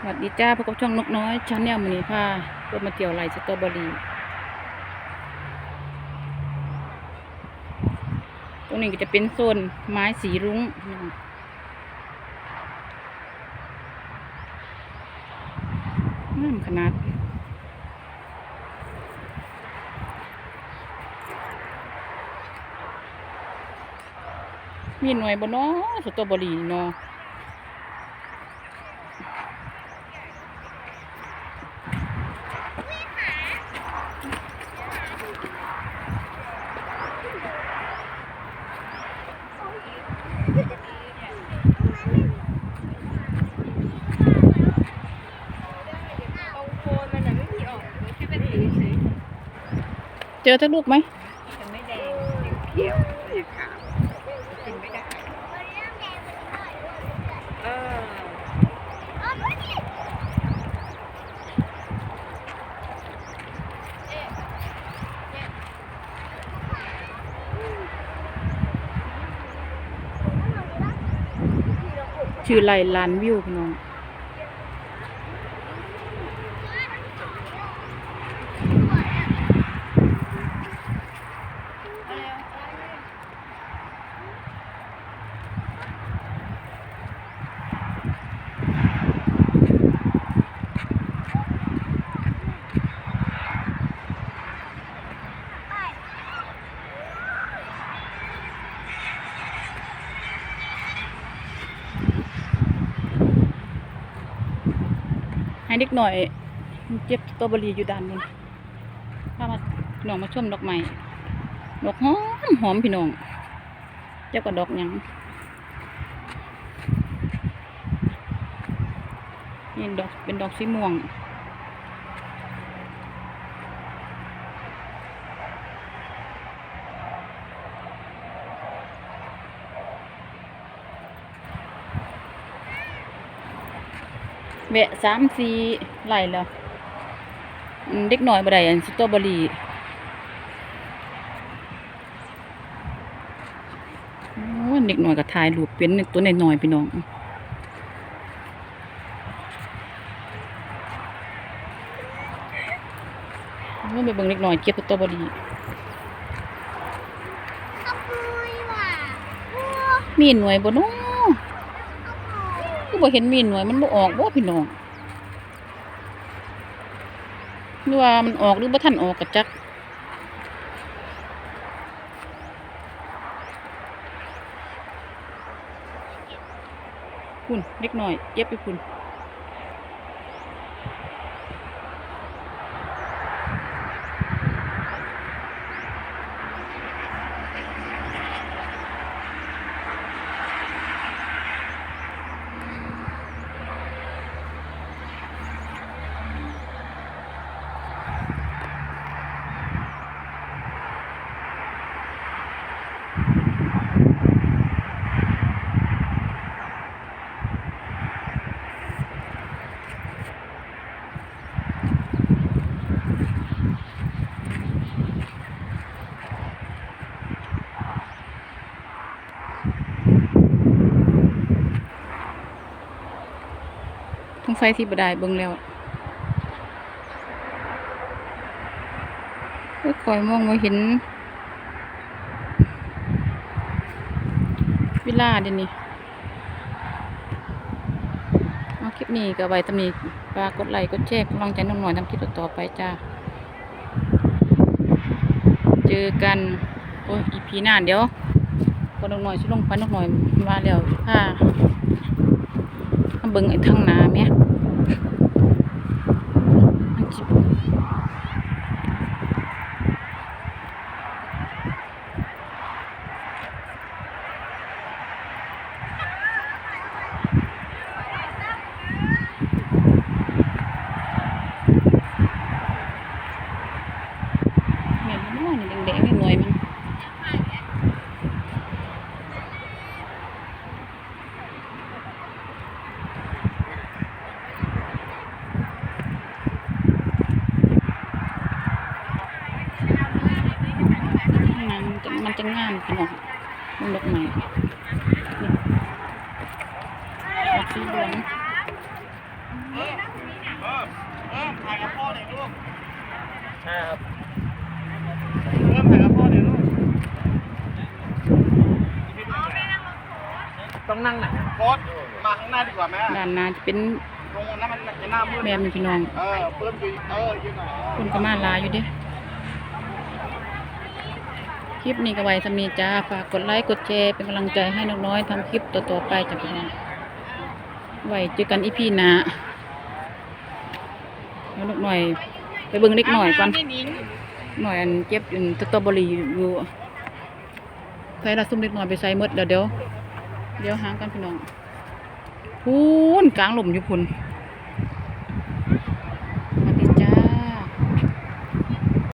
สวัสดีจ้าพบกับช่องนกน้อยชาแนลมือนี้พาเพื่อมาเที่ยวไรสตรอเบอรี่ตรงนี้ก็จะเป็นโซนไม้สีรุ้งงามขนาดมีหน่วยบ่เนาะสตรอเบอรี่เนาะ ตรงโคนมันน่ะไม่มีออกมันแค่เป็นสีเฉย เจอทั้งลูกไหมมันไม่แดงเขียวๆอย่างขาวกินไม่ได้เออชื่อไรลานวิวพี่น้อง ให้เด็กหน่อยเจ็บตัวบรีอยู่ด้านบนพามาพี่น้องมาชมดอกไม้ดอกหอมหอมพี่น้องเจ้าก็ดอกยังนี่ดอกเป็นดอกสีม่วง แวะสามสี่ไหลแล้วอืมเด็กหน่อยบ่ได้อันสตรอเบอรี่โอ้ยเด็กหน่อยก็ถ่ายรูปเป็นตัวน้อยๆพี่น้องโอ้ยไปเบิ่งเด็กหน่อยเก็บสตรอเบอรี่มีหน่วยบ่เนาะคือ บ่เห็นมีหน่วยมันบ่ออกบ่พี่น้องหรือว่ามันออกหรือบ่ทันออกกะจักคุณเล็กหน่อยเย็บไปคุณ ไฟที่บดายเบิ่งแล้วก็คอยมองมาเห็นเวลาเดี๋ยวนี้เอาคลิปนี้ก็ไว้ตำนี้ฝากกดไลค์กดแชร์กำลังใจน้องหน่อยทำคลิปต่อไปจ้า เจอกัน โอ้ยอีพีหน้าเดี๋ยวก็น้องหน่อยชิลงไปน้องหน่อยมาแล้วผ้ามาเบิ่งไอ้ทางนาแหม่ยมันจิแม่นมันน้อยนี่ แดงๆนี่หน่วยมันงานมันจะมันจะงามพี่น้องมันดอกไม้นี่ดอกสีเหลือง ถ่ายกับพ่อหน่อยลูกใช่ครับเริ่มถ่ายกับพ่อหน่อยลูก ต้องนั่งไหนโค้ดมาข้างหน้าดีกว่าไหมด้านหน้าจะเป็นลงนั้นมันจะหน้ามืดแม่มีพี่น้องเออเพิ่มอยู่เออยืนหน่อยคนก็มาลาอยู่ดิคลิปนี้ก็ไว้สำนีจ้าฝากกดไลค์กดแชร์เป็นกำลังใจให้นกน้อยทำคลิปต่อๆไปจ้ะพี่น้องไว้เจอกันอีพีหน้าแล้วนกหน่อย ไปเบิ่งเล็กหน่อยก่อนหน่อยอันเจ็บอยู่ตรอบรีอยู่ใส่ละซุ่มเล็กหน่อยไปใส่หมดเดี๋ยวเดี๋ยว เดี๋ยวหางกันพี่น้องพูนกลางหลุมอยู่พุ่น